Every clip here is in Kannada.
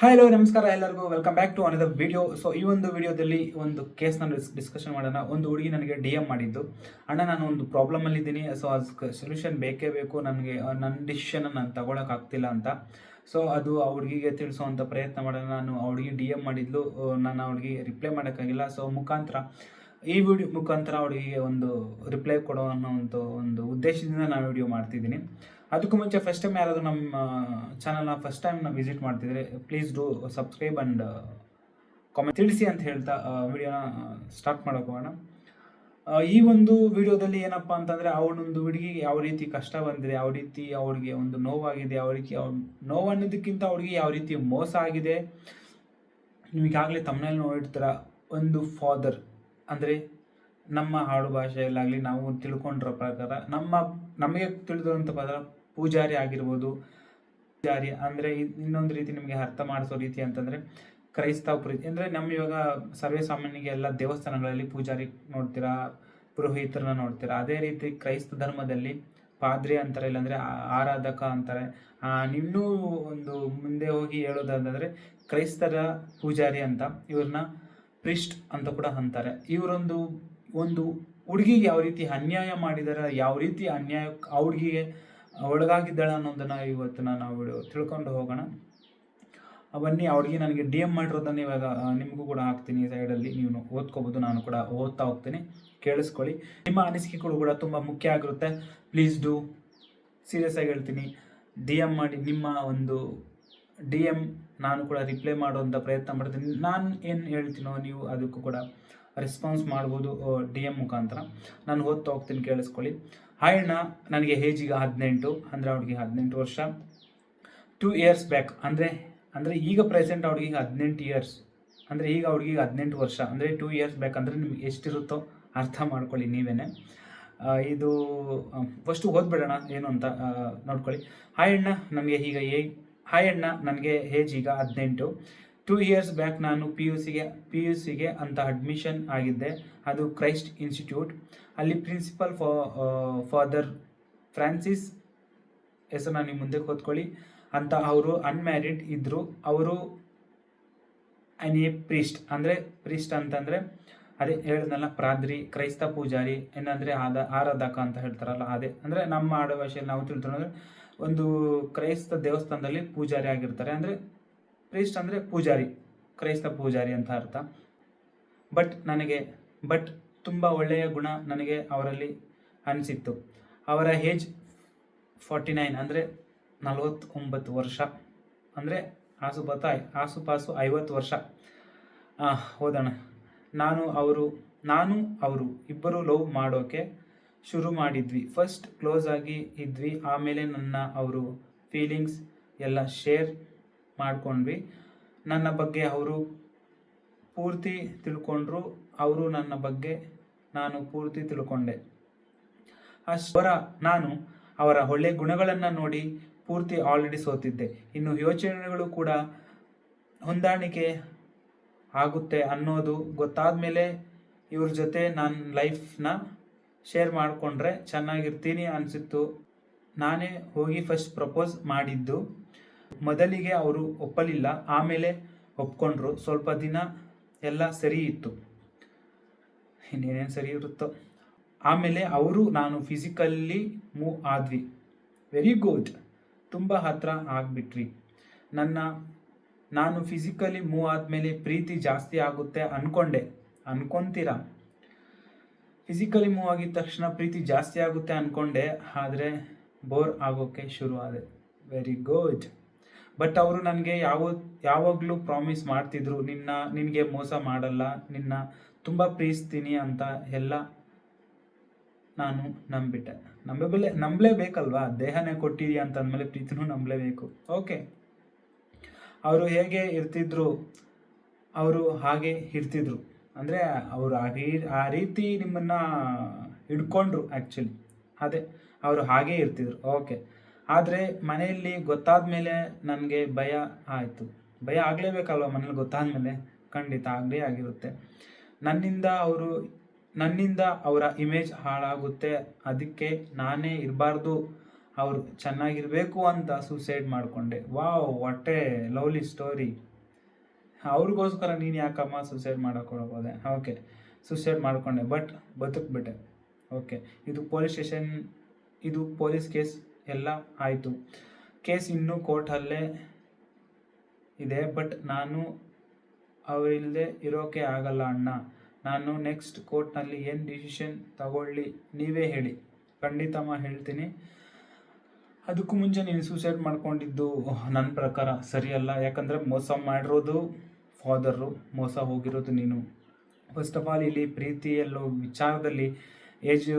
ಹಲೋ ನಮಸ್ಕಾರ ಎಲ್ಲರಿಗೂ. Welcome back to another video so ಈ ಒಂದು ವಿಡಿಯೋದಲ್ಲಿ ಒಂದು ಕೇಸ್ ಕೇಸ್ನ ಡಿಸ್ಕಷನ್ ಮಾಡೋಣ. ಒಂದು ಹುಡುಗಿ ನನಗೆ ಡಿ ಎಂ ಮಾಡಿದ್ದು. ಅಣ್ಣ, ನಾನು ಒಂದು ಪ್ರಾಬ್ಲಮಲ್ಲಿದ್ದೀನಿ ಸೊ ಅದಕ್ಕೆ ಸೊಲ್ಯೂಷನ್ ಬೇಕೇ ಬೇಕು. ನನಗೆ ನನ್ನ ಡಿಸಿಷನ್ ನಾನು ತಗೊಳಕ್ಕಾಗ್ತಿಲ್ಲ ಅಂತ. ಸೊ ಅದು ಆ ಹುಡುಗಿಗೆ ತಿಳಿಸುವಂಥ ಪ್ರಯತ್ನ ಮಾಡೋಣ. ನಾನು ಆ ಹುಡುಗಿ ಡಿ ಎಂ ಮಾಡಿದ್ಲು. ನಾನು ಆ ರಿಪ್ಲೈ ಮಾಡೋಕ್ಕಾಗಿಲ್ಲ. ಸೊ ಮುಖಾಂತರ, ಈ ವಿಡಿಯೋ ಮುಖಾಂತರ ಅವಳಿಗೆ ಒಂದು ರಿಪ್ಲೈ ಕೊಡೋ ಅನ್ನೋ ಒಂದು ಒಂದು ಉದ್ದೇಶದಿಂದ ನಾನು ವಿಡಿಯೋ ಮಾಡ್ತಿದ್ದೀನಿ. ಅದಕ್ಕೂ ಮುಂಚೆ ಫಸ್ಟ್ ಟೈಮ್ ಯಾರಾದರೂ ನಮ್ಮ ಚಾನಲ್ನ ಫಸ್ಟ್ ಟೈಮ್ ವಿಸಿಟ್ ಮಾಡ್ತಿದ್ರೆ please do subscribe and comment ತಿಳಿಸಿ ಅಂತ ಹೇಳ್ತಾ ವಿಡಿಯೋನ ಸ್ಟಾರ್ಟ್ ಮಾಡೋಕೆ ಹೋಗೋಣ. ಈ ಒಂದು ವಿಡಿಯೋದಲ್ಲಿ ಏನಪ್ಪ ಅಂತಂದರೆ ಅವಳೊಂದು ಹುಡುಗಿಗೆ ಯಾವ ರೀತಿ ಕಷ್ಟ ಬಂದಿದೆ, ಯಾವ ರೀತಿ ಅವಳಿಗೆ ಒಂದು ನೋವಾಗಿದೆ ಯಾವ ರೀತಿ ಅವ್ರ ನೋವು ಅನ್ನೋದಕ್ಕಿಂತ ಅವಳಿಗೆ ಯಾವ ರೀತಿ ಮೋಸ ಆಗಿದೆ, ನಿಮಗಾಗಲೇ ತಮ್ಮನಲ್ಲಿ ನೋಡಿರ್ತಾರ, ಒಂದು ಫಾದರ್ ಅಂದರೆ ನಮ್ಮ ಹಾಡು ಭಾಷೆಯಲ್ಲಾಗಲಿ ನಾವು ತಿಳ್ಕೊಂಡಿರೋ ಪ್ರಕಾರ ನಮ್ಮ, ನಮಗೆ ತಿಳಿದಿರುವಂಥ ಪದ ಪೂಜಾರಿ ಆಗಿರ್ಬೋದು, ಪೂಜಾರಿ ಅಂದರೆ ಇನ್ನೊಂದು ರೀತಿ ನಿಮಗೆ ಅರ್ಥ ಮಾಡಿಸೋ ರೀತಿ ಅಂತಂದರೆ ಕ್ರೈಸ್ತ ಪ್ರೀತಿ ಅಂದರೆ ನಮ್ಮ ಇವಾಗ ಸರ್ವೇ ಸಾಮಾನ್ಯಗೆ ಎಲ್ಲ ದೇವಸ್ಥಾನಗಳಲ್ಲಿ ಪೂಜಾರಿ ನೋಡ್ತೀರಾ, ಪುರೋಹಿತರನ್ನ ನೋಡ್ತೀರಾ, ಅದೇ ರೀತಿ ಕ್ರೈಸ್ತ ಧರ್ಮದಲ್ಲಿ ಪಾದ್ರಿ ಅಂತಾರೆ, ಇಲ್ಲಾಂದರೆ ಆರಾಧಕ ಅಂತಾರೆ. ಇನ್ನೂ ಒಂದು ಮುಂದೆ ಹೋಗಿ ಹೇಳೋದಂತಂದರೆ ಕ್ರೈಸ್ತರ ಪೂಜಾರಿ ಅಂತ ಇವ್ರನ್ನ ಪ್ರಿಸ್ಟ್ ಅಂತ ಕೂಡ ಅಂತಾರೆ. ಇವರೊಂದು ಒಂದು ಹುಡುಗಿಗೆ ಯಾವ ರೀತಿ ಅನ್ಯಾಯ ಮಾಡಿದಾರೆ, ಯಾವ ರೀತಿ ಅನ್ಯಾಯ ಆ ಹುಡುಗಿಗೆ ಒಳಗಾಗಿದ್ದಾಳೆ ಅನ್ನೋದನ್ನ ಇವತ್ತು ನಾವು ತಿಳ್ಕೊಂಡು ಹೋಗೋಣ. ಬನ್ನಿ ಅವಳಿಗೆ ನನಗೆ ಡಿ ಎಂ ಮಾಡಿರೋದನ್ನ ಇವಾಗ ನಿಮಗೂ ಕೂಡ ಹಾಕ್ತೀನಿ ಸೈಡಲ್ಲಿ ನೀವು ಓದ್ಕೋಬೋದು, ನಾನು ಕೂಡ ಓದ್ತಾ ಹೋಗ್ತೀನಿ. ಕೇಳಿಸ್ಕೊಳ್ಳಿ. ನಿಮ್ಮ ಅನಿಸಿಕೆಗಳು ಕೂಡ ತುಂಬ ಮುಖ್ಯ ಆಗಿರುತ್ತೆ. ಪ್ಲೀಸ್ ಡೂ ಸೀರಿಯಸ್ ಆಗಿ ಹೇಳ್ತೀನಿ. ಡಿ ಎಂ ಮಾಡಿ ನಿಮ್ಮ ಒಂದು ಡಿ ಎಂ ನಾನು ಕೂಡ ರಿಪ್ಲೈ ಮಾಡುವಂಥ ಪ್ರಯತ್ನ ಮಾಡ್ತೀನಿ. ನಾನು ಏನು ಹೇಳ್ತೀನೋ ನೀವು ಅದಕ್ಕೂ ಕೂಡ ರೆಸ್ಪಾನ್ಸ್ ಮಾಡ್ಬೋದು ಡಿ ಎಂ ಮುಖಾಂತರ. ನಾನು ಓದ್ತಾ ಹೋಗ್ತೀನಿ, ಕೇಳಿಸ್ಕೊಳ್ಳಿ. ಹಾಯ್ ಅಣ್ಣ ನನಗೆ ಏಜಿಗೆ ಹದಿನೆಂಟು, ಅಂದರೆ ಅವ್ಳಿಗೆ ಹದಿನೆಂಟು ವರ್ಷ. ಟೂ ಇಯರ್ಸ್ ಬ್ಯಾಕ್ ಅಂದರೆ ಅಂದರೆ ಈಗ ಪ್ರೆಸೆಂಟ್ ಅವ್ಳಿಗೆ ಈಗ ಹದಿನೆಂಟು ಇಯರ್ಸ್ ಅಂದರೆ ಈಗ ಅವ್ಳಿಗೆ ಈಗ ಹದಿನೆಂಟು ವರ್ಷ. ಅಂದರೆ ಟೂ ಇಯರ್ಸ್ ಬ್ಯಾಕ್ ಅಂದರೆ ನಿಮ್ಗೆ ಎಷ್ಟಿರುತ್ತೋ ಅರ್ಥ ಮಾಡ್ಕೊಳ್ಳಿ ನೀವೇ ಇದು ಫಸ್ಟು ಓದ್ಬಿಡೋಣ ಏನು ಅಂತ ನೋಡ್ಕೊಳ್ಳಿ. ಹಾಯ್ ಅಣ್ಣ ನನಗೆ ಈಗ ಏ ಹಾಯ್ ಅಣ್ಣ ನನಗೆ ಏಜ್ ಈಗ ಹದಿನೆಂಟು. ಟೂ ಇಯರ್ಸ್ ಬ್ಯಾಕ್ ನಾನು ಪಿ ಯು ಸಿಗೆ ಪಿ ಯು ಸಿಗೆ ಅಂತ ಅಡ್ಮಿಷನ್ ಆಗಿದ್ದೆ. ಅದು ಕ್ರೈಸ್ಟ್ ಇನ್ಸ್ಟಿಟ್ಯೂಟ್ ಅಲ್ಲಿ ಪ್ರಿನ್ಸಿಪಲ್ ಫಾ ಫಾದರ್ ಫ್ರಾನ್ಸಿಸ್ ಹೆಸರನ್ನ ನಿಮ್ಮ ಮುಂದೆ ಓದ್ಕೊಳ್ಳಿ ಅಂತ ಅವರು ಅನ್ಮ್ಯಾರಿಡ್ ಇದ್ದರು ಅವರು ಆ್ಯನ್ ಎ ಪ್ರೀಸ್ಟ್ ಅಂದರೆ ಪ್ರಿಸ್ಟ್ ಅಂತಂದರೆ, ಅದೇ ಹೇಳಿದ್ನಲ್ಲ, ಪ್ರಾದ್ರಿ, ಕ್ರೈಸ್ತ ಪೂಜಾರಿ, ಏನಂದರೆ ಆದ, ಆರಾಧಕ ಅಂತ ಹೇಳ್ತಾರಲ್ಲ, ಅದೇ. ಅಂದರೆ ನಮ್ಮ ಆಡುಭಾಷೆಯಲ್ಲಿ ನಾವು ನಾವು ಅಂದರೆ, ಒಂದು ಕ್ರೈಸ್ತ ದೇವಸ್ಥಾನದಲ್ಲಿ ಪೂಜಾರಿ ಆಗಿರ್ತಾರೆ. ಅಂದರೆ ಪ್ರೀಸ್ಟ್ ಅಂದರೆ ಪೂಜಾರಿ, ಕ್ರೈಸ್ತ ಪೂಜಾರಿ ಅಂತ ಅರ್ಥ. ಬಟ್ ನನಗೆ ಬಟ್ ತುಂಬ ಒಳ್ಳೆಯ ಗುಣ ನನಗೆ ಅವರಲ್ಲಿ ಅನಿಸಿತ್ತು. ಅವರ ಏಜ್ ಫಾರ್ಟಿ ನೈನ್ ಅಂದರೆ ನಲವತ್ತೊಂಬತ್ತು ವರ್ಷ. ಅಂದರೆ ಆಸುಪಾತ ಆಸುಪಾಸು ಐವತ್ತು ವರ್ಷ. ಹೋದಣ ನಾನು ಅವರು ನಾನು ಅವರು ಇಬ್ಬರು ಲವ್ ಮಾಡೋಕೆ ಶುರು ಮಾಡಿದ್ವಿ. ಫಸ್ಟ್ ಕ್ಲೋಸ್ ಆಗಿ ಇದ್ವಿ. ಆಮೇಲೆ ನನ್ನ ಅವರು ಫೀಲಿಂಗ್ಸ್ ಎಲ್ಲ ಶೇರ್ ಮಾಡ್ಕೊಂಡ್ವಿ. ನನ್ನ ಬಗ್ಗೆ ಅವರು ಪೂರ್ತಿ ತಿಳ್ಕೊಂಡ್ರು. ಅವರು ನನ್ನ ಬಗ್ಗೆ ನಾನು ಪೂರ್ತಿ ತಿಳ್ಕೊಂಡೆ. ಅಷ್ಟರ ನಾನು ಅವರ ಒಳ್ಳೆಯ ಗುಣಗಳನ್ನು ನೋಡಿ ಪೂರ್ತಿ ಆಲ್ರೆಡಿ ಸೋತಿದ್ದೆ. ಇನ್ನು ಯೋಚನೆಗಳು ಕೂಡ ಹೊಂದಾಣಿಕೆ ಆಗುತ್ತೆ ಅನ್ನೋದು ಗೊತ್ತಾದ ಮೇಲೆ ಇವ್ರ ಜೊತೆ ನನ್ನ ಲೈಫ್ನ ಶೇರ್ ಮಾಡಿಕೊಂಡ್ರೆ ಚೆನ್ನಾಗಿರ್ತೀನಿ ಅನಿಸಿತ್ತು. ನಾನೇ ಹೋಗಿ ಫಸ್ಟ್ ಪ್ರಪೋಸ್ ಮಾಡಿದ್ದು. ಮೊದಲಿಗೆ ಅವರು ಒಪ್ಪಲಿಲ್ಲ, ಆಮೇಲೆ ಒಪ್ಕೊಂಡ್ರು. ಸ್ವಲ್ಪ ದಿನ ಎಲ್ಲ ಸರಿ ಇತ್ತು. ಇನ್ನೇನೇನು ಸರಿ ಇರುತ್ತೋ. ಆಮೇಲೆ ಅವರು ನಾನು ಫಿಸಿಕಲ್ಲಿ ಮೂವ್ ಆದ್ವಿ. ವೆರಿ ಗುಡ್ ತುಂಬ ಹತ್ರ ಆಗಿಬಿಟ್ರಿ ನನ್ನ, ನಾನು ಫಿಸಿಕಲಿ ಮೂವ್ ಆದಮೇಲೆ ಪ್ರೀತಿ ಜಾಸ್ತಿ ಆಗುತ್ತೆ ಅನ್ಕೊಂಡೆ. ಅನ್ಕೊಂತೀರ? ಫಿಸಿಕಲಿ ಮೂವ್ ಆಗಿದ ತಕ್ಷಣ ಪ್ರೀತಿ ಜಾಸ್ತಿ ಆಗುತ್ತೆ ಅನ್ಕೊಂಡೆ. ಆದರೆ ಬೋರ್ ಆಗೋಕ್ಕೆ ಶುರು ವೆರಿ ಗುಡ್ ಬಟ್ ಅವರು ನನಗೆ ಯಾವ, ಯಾವಾಗಲೂ ಪ್ರಾಮಿಸ್ ಮಾಡ್ತಿದ್ರು, ನಿನ್ನ, ನಿನಗೆ ಮೋಸ ಮಾಡಲ್ಲ, ನಿನ್ನ ತುಂಬ ಪ್ರೀತಿಸ್ತೀನಿ ಅಂತ ಎಲ್ಲ ನಾನು ನಂಬಿಟ್ಟೆ. ನಂಬಲೇ ನಂಬಲೇಬೇಕಲ್ವಾ? ದೇಹನೇ ಕೊಟ್ಟಿದೀಯ ಅಂತ ಅಂದಮೇಲೆ ಪ್ರೀತಿನೂ ನಂಬಲೇಬೇಕು. ಓಕೆ ಅವರು ಹೇಗೆ ಇರ್ತಿದ್ರು? ಅವರು ಹಾಗೆ ಇರ್ತಿದ್ರು. ಅಂದರೆ ಅವರು ಆ ರೀ ಆ ರೀತಿ ನಿಮ್ಮನ್ನು ಹಿಡ್ಕೊಂಡ್ರು ಆ್ಯಕ್ಚುಲಿ ಅದೇ, ಅವರು ಹಾಗೇ ಇರ್ತಿದ್ರು. ಓಕೆ ಆದರೆ ಮನೆಯಲ್ಲಿ ಗೊತ್ತಾದ ಮೇಲೆ ನನಗೆ ಭಯ ಆಯಿತು. ಭಯ ಆಗಲೇಬೇಕಲ್ವ ಮನೇಲಿ ಗೊತ್ತಾದ ಮೇಲೆ ಖಂಡಿತ ಆಗಲೇ ಆಗಿರುತ್ತೆ. ನನ್ನಿಂದ ಅವರು, ನನ್ನಿಂದ ಅವರ ಇಮೇಜ್ ಹಾಳಾಗುತ್ತೆ. ಅದಕ್ಕೆ ನಾನೇ ಇರಬಾರ್ದು. ಅವರು ಚೆನ್ನಾಗಿರಬೇಕು ಅಂತ ಸೂಸೈಡ್ ಮಾಡಿಕೊಂಡೆ. ವಾವ್ ಒಟ್ಟೆ ಲವ್ಲಿ ಸ್ಟೋರಿ ಅವ್ರಿಗೋಸ್ಕರ ನೀನು ಯಾಕಮ್ಮ ಸೂಸೈಡ್ ಮಾಡೋಕ್ಕೊಳಗೋದೆ ಓಕೆ ಸೂಸೈಡ್ ಮಾಡಿಕೊಂಡೆ ಬಟ್ ಬದುಕ್ಬಿಟ್ಟೆ. ಓಕೆ ಇದು ಪೊಲೀಸ್ ಸ್ಟೇಷನ್ ಇದು ಪೊಲೀಸ್ ಕೇಸ್ ಎಲ್ಲ ಆಯಿತು. ಕೇಸ್ ಇನ್ನೂ ಕೋರ್ಟಲ್ಲೇ ಇದೆ, ಬಟ್ ನಾನು ಅವರಿಲ್ಲದೆ ಇರೋಕೆ ಆಗಲ್ಲ ಅಣ್ಣ. ನಾನು ನೆಕ್ಸ್ಟ್ ಕೋರ್ಟ್ನಲ್ಲಿ ಏನು ಡಿಸಿಷನ್ ತಗೊಳ್ಳಿ ನೀವೇ ಹೇಳಿ. ಖಂಡಿತಮ್ಮ ಹೇಳ್ತೀನಿ. ಅದಕ್ಕೂ ಮುಂಚೆ ನೀನು ಸೂಸೈಡ್ ಮಾಡ್ಕೊಂಡಿದ್ದು ನನ್ನ ಪ್ರಕಾರ ಸರಿಯಲ್ಲ. ಯಾಕಂದರೆ ಮೋಸ ಮಾಡಿರೋದು ಫಾದರು ಮೋಸ ಹೋಗಿರೋದು ನೀನು. ಫಸ್ಟ್ ಆಫ್ ಆಲ್ ಇಲ್ಲಿ ಪ್ರೀತಿಯಲ್ಲೋ ವಿಚಾರದಲ್ಲಿ ಏಜ್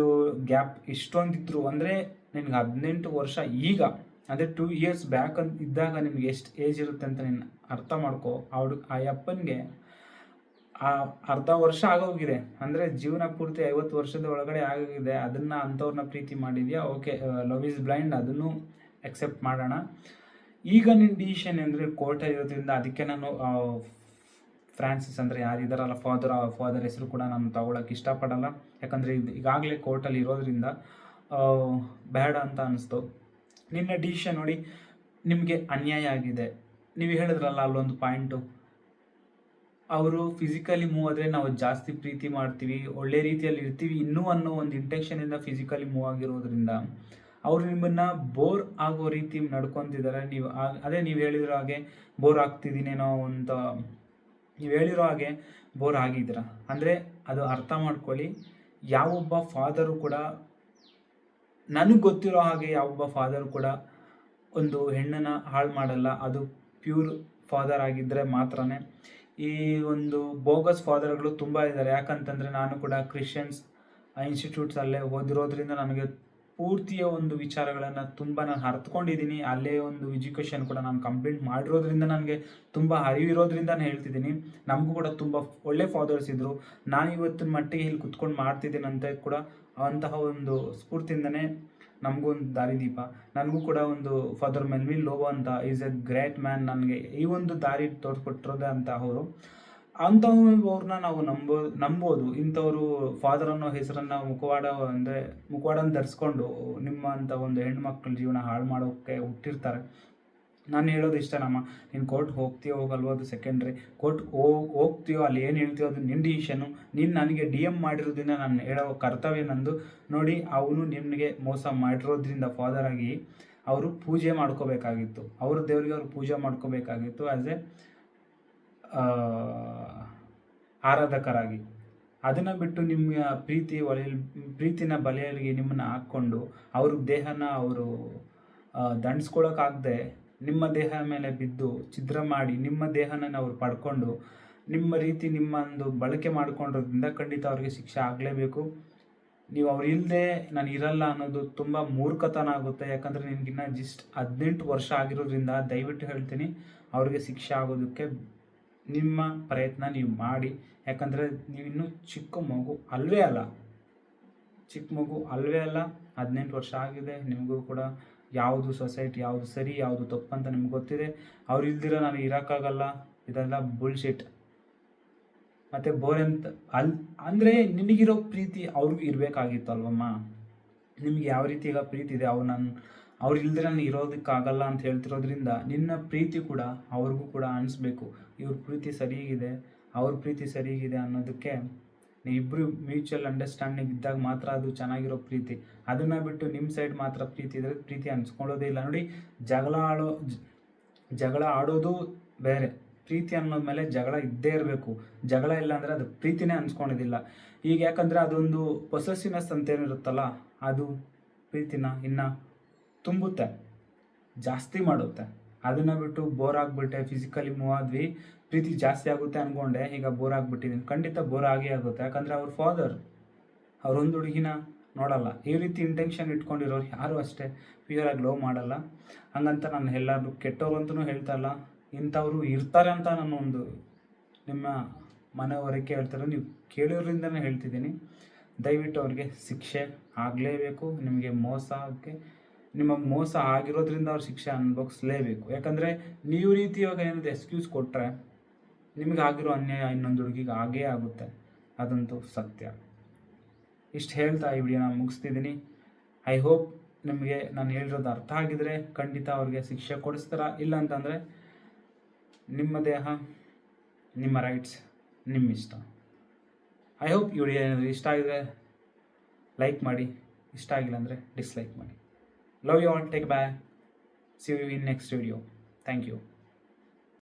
ಗ್ಯಾಪ್ ಇಷ್ಟೊಂದಿದ್ರು ಅಂದರೆ ನಿನಗೆ ಹದಿನೆಂಟು ವರ್ಷ ಈಗ ಅಂದರೆ ಟೂ ಇಯರ್ಸ್ ಬ್ಯಾಕ್ ಅಂತ ಇದ್ದಾಗ ನಿಮ್ಗೆ ಎಷ್ಟು ಏಜ್ ಇರುತ್ತೆ ಅಂತ ನೀನು ಅರ್ಥ ಮಾಡ್ಕೋ. ಅವ್ರು ಆ ಅಪ್ಪನಿಗೆ ಆ ಅರ್ಧ ವರ್ಷ ಆಗೋಗಿದೆ. ಅಂದರೆ ಜೀವನ ಪೂರ್ತಿ ಐವತ್ತು ವರ್ಷದ ಒಳಗಡೆ ಆಗೋಗಿದೆ. ಅದನ್ನು ಅಂಥವ್ರನ್ನ ಪ್ರೀತಿ ಮಾಡಿದ್ಯಾ? ಓಕೆ ಲವ್ ಇಸ್ ಬ್ಲೈಂಡ್ ಅದನ್ನು ಎಕ್ಸೆಪ್ಟ್ ಮಾಡೋಣ. ಈಗ ನಿನ್ನ ಡಿಸಿಷನ್ ಅಂದರೆ ಕೋರ್ಟಲ್ಲಿ ಇರೋದ್ರಿಂದ ಅದಕ್ಕೆ ನಾನು ಫ್ರಾನ್ಸಿಸ್ ಅಂದರೆ ಯಾರಿದ್ದಾರಲ್ಲ ಫಾದರ್ ಫಾದರ್ ಹೆಸರು ಕೂಡ ನಾನು ತಗೊಳಕ್ಕೆ ಇಷ್ಟಪಡಲ್ಲ. ಯಾಕಂದರೆ ಇದು ಈಗಾಗಲೇ ಕೋರ್ಟಲ್ಲಿ ಇರೋದ್ರಿಂದ ಬೇಡ ಅಂತ ಅನ್ನಿಸ್ತು ನಿನ್ನ ಡಿಸಿಷನ್ ನೋಡಿ, ನಿಮಗೆ ಅನ್ಯಾಯ ಆಗಿದೆ. ನೀವು ಹೇಳಿದ್ರಲ್ಲ ಅಲ್ಲೊಂದು ಪಾಯಿಂಟು ಅವರು ಫಿಸಿಕಲಿ ಮೂವ್ ಆದರೆ ನಾವು ಜಾಸ್ತಿ ಪ್ರೀತಿ ಮಾಡ್ತೀವಿ, ಒಳ್ಳೆ ರೀತಿಯಲ್ಲಿ ಇರ್ತೀವಿ, ಇನ್ನೂ ಅನ್ನೋ ಒಂದು ಇಂಟೆನ್ಷನಿಂದ ಫಿಸಿಕಲಿ ಮೂವ್ ಆಗಿರೋದ್ರಿಂದ ಅವರು ನಿಮ್ಮನ್ನ ಬೋರ್ ಆಗೋ ರೀತಿ ನಡ್ಕೊತಿದ್ದಾರೆ ನೀವು ಅದೇ ನೀವು ಹೇಳಿರೋ ಹಾಗೆ ಬೋರ್ ಆಗ್ತಿದ್ದೀನೇನೋ ಅಂತ, ನೀವು ಹೇಳಿರೋ ಹಾಗೆ ಬೋರ್ ಆಗಿದ್ದೀರ? ಅಂದರೆ ಅದು ಅರ್ಥ ಮಾಡ್ಕೊಳ್ಳಿ, ಯಾವೊಬ್ಬ ಫಾದರು ಕೂಡ ನನಗೆ ಗೊತ್ತಿರೋ ಹಾಗೆ ಯಾವೊಬ್ಬ ಫಾದರ್ ಕೂಡ ಒಂದು ಹೆಣ್ಣನ್ನು ಹಾಳು ಮಾಡಲ್ಲ. ಅದು ಪ್ಯೂರ್ ಫಾದರ್ ಆಗಿದ್ದರೆ ಮಾತ್ರನೇ. ಈ ಒಂದು ಬೋಗಸ್ ಫಾದರ್ಗಳು ತುಂಬ ಇದ್ದಾರೆ ಯಾಕಂತಂದರೆ ನಾನು ಕೂಡ ಕ್ರಿಶ್ಚಿಯನ್ಸ್ ಇನ್ಸ್ಟಿಟ್ಯೂಟ್ಸಲ್ಲೇ ಓದಿರೋದ್ರಿಂದ ನನಗೆ ಪೂರ್ತಿಯ ಒಂದು ವಿಚಾರಗಳನ್ನು ತುಂಬ ನಾನು ಅರ್ತ್ಕೊಂಡಿದ್ದೀನಿ ಅಲ್ಲೇ ಒಂದು ಎಜುಕೇಷನ್ ಕೂಡ ನಾನು ಕಂಪ್ಲೀಟ್ ಮಾಡಿರೋದ್ರಿಂದ ನನಗೆ ತುಂಬ ಅರಿವಿರೋದ್ರಿಂದ ನಾನು ಹೇಳ್ತಿದ್ದೀನಿ ನಮಗೂ ಕೂಡ ತುಂಬ ಒಳ್ಳೆ ಫಾದರ್ಸ್ ಇದ್ದರು ನಾನು ಇವತ್ತಿನ ಮಟ್ಟಿಗೆ ಇಲ್ಲಿ ಕುತ್ಕೊಂಡು ಮಾಡ್ತಿದ್ದೀನಂತ ಕೂಡ ಅಂತಹ ಒಂದು ಸ್ಫೂರ್ತಿಯಿಂದನೇ ನಮಗೂ ಒಂದು ದಾರಿದೀಪ. ನನಗೂ ಕೂಡ ಒಂದು ಫಾದರ್ ಮೆಲ್ವಿನ್ ಲೋಬೋ ಅಂತ ಈಸ್ ಎ ಗ್ರೇಟ್ ಮ್ಯಾನ್ ನನಗೆ ಈ ಒಂದು ದಾರಿ ತೋರಿಸ್ಕೊಟ್ಟಿರೋದೇ ಅಂತ ಅವರು. ಅಂಥವ್ರನ್ನ ನಾವು ನಂಬೋ, ನಂಬೋದು. ಇಂಥವ್ರು ಫಾದರ್ ಅನ್ನೋ ಹೆಸರನ್ನ ಮುಖವಾಡ ಅಂದರೆ ಮುಖವಾಡನ ಧರಿಸ್ಕೊಂಡು ನಿಮ್ಮ ಅಂತ ಒಂದು ಹೆಣ್ಮಕ್ಳ ಜೀವನ ಹಾಳು ಮಾಡೋಕ್ಕೆ ಹುಟ್ಟಿರ್ತಾರೆ. ನಾನು ಹೇಳೋದು ಇಷ್ಟ ನಮ್ಮ, ನೀನು ಕೋರ್ಟ್ ಹೋಗ್ತೀಯೋ ಹೋಗಲ್ವೋ ಅದು ಸೆಕೆಂಡ್ರಿ ಕೋರ್ಟ್ ಹೋಗ್, ಹೋಗ್ತೀಯೋ, ಅಲ್ಲಿ ಏನು ಹೇಳ್ತೀಯೋ ಅದು ನಿನ್ನ ಡಿಸಿಷನು ನೀನು ನನಗೆ ಡಿ ಎಂ ಮಾಡಿರೋದ್ರಿಂದ ನಾನು ಹೇಳೋ ಕರ್ತವ್ಯ ನಂದು. ನೋಡಿ, ಅವನು ನಿಮಗೆ ಮೋಸ ಮಾಡಿರೋದ್ರಿಂದ ಫಾದರ್ ಆಗಿ ಅವರು ಪೂಜೆ ಮಾಡ್ಕೋಬೇಕಾಗಿತ್ತು. ಅವ್ರ ದೇವರಿಗೆ ಅವ್ರು ಪೂಜೆ ಮಾಡ್ಕೋಬೇಕಾಗಿತ್ತು. ಆ್ಯಸ್ ಎ ಆರಾಧಕರಾಗಿ. ಅದನ್ನು ಬಿಟ್ಟು ನಿಮ್ಮ ಪ್ರೀತಿ ಒಲೆಯಲ್ಲಿ ಪ್ರೀತಿನ ಬಲೆಯಲ್ಲಿ ನಿಮ್ಮನ್ನು ಹಾಕ್ಕೊಂಡು ಅವ್ರ ದೇಹನ ಅವರು ದಂಡಿಸ್ಕೊಳಕ್ಕಾಗದೆ ನಿಮ್ಮ ದೇಹ ಮೇಲೆ ಬಿದ್ದು ಛಿದ್ರ ಮಾಡಿ ನಿಮ್ಮ ದೇಹನ ಅವ್ರು ಪಡ್ಕೊಂಡು ನಿಮ್ಮ ರೀತಿ ನಿಮ್ಮಂದು ಬಳಕೆ ಮಾಡ್ಕೊಂಡಿರೋದ್ರಿಂದ ಖಂಡಿತ ಅವ್ರಿಗೆ ಶಿಕ್ಷೆ ಆಗಲೇಬೇಕು. ನೀವು ಅವ್ರು ಇಲ್ಲದೆ ನಾನು ಇರಲ್ಲ ಅನ್ನೋದು ತುಂಬ ಮೂರ್ಖತನ ಆಗುತ್ತೆ. ಯಾಕಂದರೆ ನಿಮಗಿನ್ನ ಜಸ್ಟ್ ಹದಿನೆಂಟು ವರ್ಷ ಆಗಿರೋದ್ರಿಂದ ದಯವಿಟ್ಟು ಹೇಳ್ತೀನಿ ಅವ್ರಿಗೆ ಶಿಕ್ಷೆ ಆಗೋದಕ್ಕೆ ನಿಮ್ಮ ಪ್ರಯತ್ನ ನೀವು ಮಾಡಿ. ಯಾಕಂದರೆ ನೀವಿನ್ನೂ ಚಿಕ್ಕ ಮಗು ಅಲ್ವೇ ಅಲ್ಲ. ಚಿಕ್ಕ ಮಗು ಅಲ್ವೇ ಅಲ್ಲ. ಹದಿನೆಂಟು ವರ್ಷ ಆಗಿದೆ. ನಿಮಗೂ ಕೂಡ ಯಾವುದು ಸೊಸೈಟಿ, ಯಾವುದು ಸರಿ, ಯಾವುದು ತಪ್ಪು ಅಂತ ನಿಮ್ಗೆ ಗೊತ್ತಿದೆ. ಅವ್ರು ಇಲ್ದಿರೋ ನಾನು ಇರೋಕ್ಕಾಗಲ್ಲ. ಇದೆಲ್ಲ ಬುಲ್ಶಿಟ್. ಮತ್ತು ಬೋರ್ ಅಂತ ಅಲ್ ಅಂದರೆ ನಿನಗಿರೋ ಪ್ರೀತಿ ಅವ್ರಿಗೂ ಇರಬೇಕಾಗಿತ್ತು ಅಲ್ವಮ್ಮ ನಿಮ್ಗೆ ಯಾವ ರೀತಿ ಈಗ ಪ್ರೀತಿ ಇದೆ? ಅವ್ರು ನಾನು ಅವ್ರು ಇಲ್ಲದೆ ನಾನು ಇರೋದಕ್ಕಾಗಲ್ಲ ಅಂತ ಹೇಳ್ತಿರೋದ್ರಿಂದ ನಿನ್ನ ಪ್ರೀತಿ ಕೂಡ ಅವ್ರಿಗೂ ಕೂಡ ಅನಿಸ್ಬೇಕು. ಇವ್ರ ಪ್ರೀತಿ ಸರಿಯಾಗಿದೆ, ಅವ್ರ ಪ್ರೀತಿ ಸರಿಯಾಗಿದೆ ಅನ್ನೋದಕ್ಕೆ ಇಬ್ಬರು ಮ್ಯೂಚುವಲ್ ಅಂಡರ್ಸ್ಟ್ಯಾಂಡಿಂಗ್ ಇದ್ದಾಗ ಮಾತ್ರ ಅದು ಚೆನ್ನಾಗಿರೋ ಪ್ರೀತಿ. ಅದನ್ನು ಬಿಟ್ಟು ನಿಮ್ಮ ಸೈಡ್ ಮಾತ್ರ ಪ್ರೀತಿ ಇದ್ರೆ ಪ್ರೀತಿ ಅನ್ಸ್ಕೊಳ್ಳೋದೇ ಇಲ್ಲ. ನೋಡಿ, ಜಗಳ ಆಡೋ, ಜಗಳ ಆಡೋದು ಬೇರೆ. ಪ್ರೀತಿ ಅನ್ನೋದ ಮೇಲೆ ಜಗಳ ಇದ್ದೇ ಇರಬೇಕು. ಜಗಳ ಇಲ್ಲ ಅಂದರೆ ಅದು ಪ್ರೀತಿನೇ ಅನ್ಸ್ಕೊಂಡಿದ್ದಿಲ್ಲ ಈಗ ಯಾಕಂದರೆ ಅದೊಂದು ಪೊಸೆಸಿವ್ನೆಸ್ ಅಂತ ಏನಿರುತ್ತಲ್ಲ ಅದು ಪ್ರೀತಿನ ಇನ್ನು ತುಂಬುತ್ತೆ, ಜಾಸ್ತಿ ಮಾಡುತ್ತೆ. ಅದನ್ನು ಬಿಟ್ಟು ಬೋರ್ ಆಗಿಬಿಟ್ಟೆ ಫಿಸಿಕಲಿ ಮೂವ್ ಆದ್ವಿ. ಪ್ರೀತಿ ಜಾಸ್ತಿ ಆಗುತ್ತೆ ಅಂದ್ಕೊಂಡೆ ಈಗ ಬೋರ್ ಆಗಿಬಿಟ್ಟಿದ್ದೀನಿ ಖಂಡಿತ ಬೋರ್ ಆಗೇ ಆಗುತ್ತೆ. ಯಾಕಂದರೆ ಅವ್ರ ಫಾದರ್ ಅವ್ರೊಂದು ಹುಡುಗಿನ ನೋಡಲ್ಲ. ಈ ರೀತಿ ಇಂಟೆನ್ಷನ್ ಇಟ್ಕೊಂಡಿರೋರು ಯಾರು ಅಷ್ಟೇ. ಪ್ಯೂರ್ ಆಗಿ ಲವ್ ಮಾಡಲ್ಲ. ಹಂಗಂತ ನಾನು ಎಲ್ಲರೂ ಕೆಟ್ಟವ್ರು ಅಂತಲೂ ಹೇಳ್ತಾ ಇಲ್ಲ. ಇಂಥವ್ರು ಇರ್ತಾರೆ ಅಂತ ನಾನು ಒಂದು ನಿಮ್ಮ ಮನವರಿಕೆ ಹೇಳ್ತಾರೆ. ನೀವು ಕೇಳಿರೋದ್ರಿಂದನೇ ಹೇಳ್ತಿದ್ದೀನಿ. ದಯವಿಟ್ಟು ಅವ್ರಿಗೆ ಶಿಕ್ಷೆ ಆಗಲೇಬೇಕು. ನಿಮಗೆ ಮೋಸಕ್ಕೆ ನಿಮ್ಮ ಮೋಸ ಆಗಿರೋದ್ರಿಂದ ಅವ್ರು ಶಿಕ್ಷೆ ಅನುಭವಿಸ್ಲೇಬೇಕು. ಯಾಕಂದರೆ ನೀವು ರೀತಿ ಇವಾಗ ಏನಾದ್ರು ಎಕ್ಸ್ಕ್ಯೂಸ್ ಕೊಟ್ಟರೆ ನಿಮಗೆ ಆಗಿರೋ ಅನ್ಯಾಯ ಇನ್ನೊಂದು ಹುಡುಗಿಗೆ ಆಗೇ ಆಗುತ್ತೆ. ಅದಂತೂ ಸತ್ಯ. ಇಷ್ಟು ಹೇಳ್ತಾ ಈ ವಿಡಿಯೋನ ಮುಗಿಸ್ತಿದ್ದೀನಿ. ಐ ಹೋಪ್ ನಿಮಗೆ ನಾನು ಹೇಳಿರೋದು ಅರ್ಥ ಆಗಿದರೆ ಖಂಡಿತ ಅವ್ರಿಗೆ ಶಿಕ್ಷೆ ಕೊಡಿಸ್ತಾರ? ಇಲ್ಲ ಅಂತಂದರೆ ನಿಮ್ಮ ದೇಹ, ನಿಮ್ಮ ರೈಟ್ಸ್ ನಿಮ್ಮ ಇಷ್ಟ. ಐ ಹೋಪ್ ಈ ವಿಡಿಯೋ ಏನಾದರೂ ಇಷ್ಟ ಆಗಿದ್ರೆ ಲೈಕ್ ಮಾಡಿ. ಇಷ್ಟ ಆಗಿಲ್ಲ ಅಂದರೆ ಡಿಸ್ಲೈಕ್ ಮಾಡಿ. Love you all. Take care. bye. See you in next video. Thank you.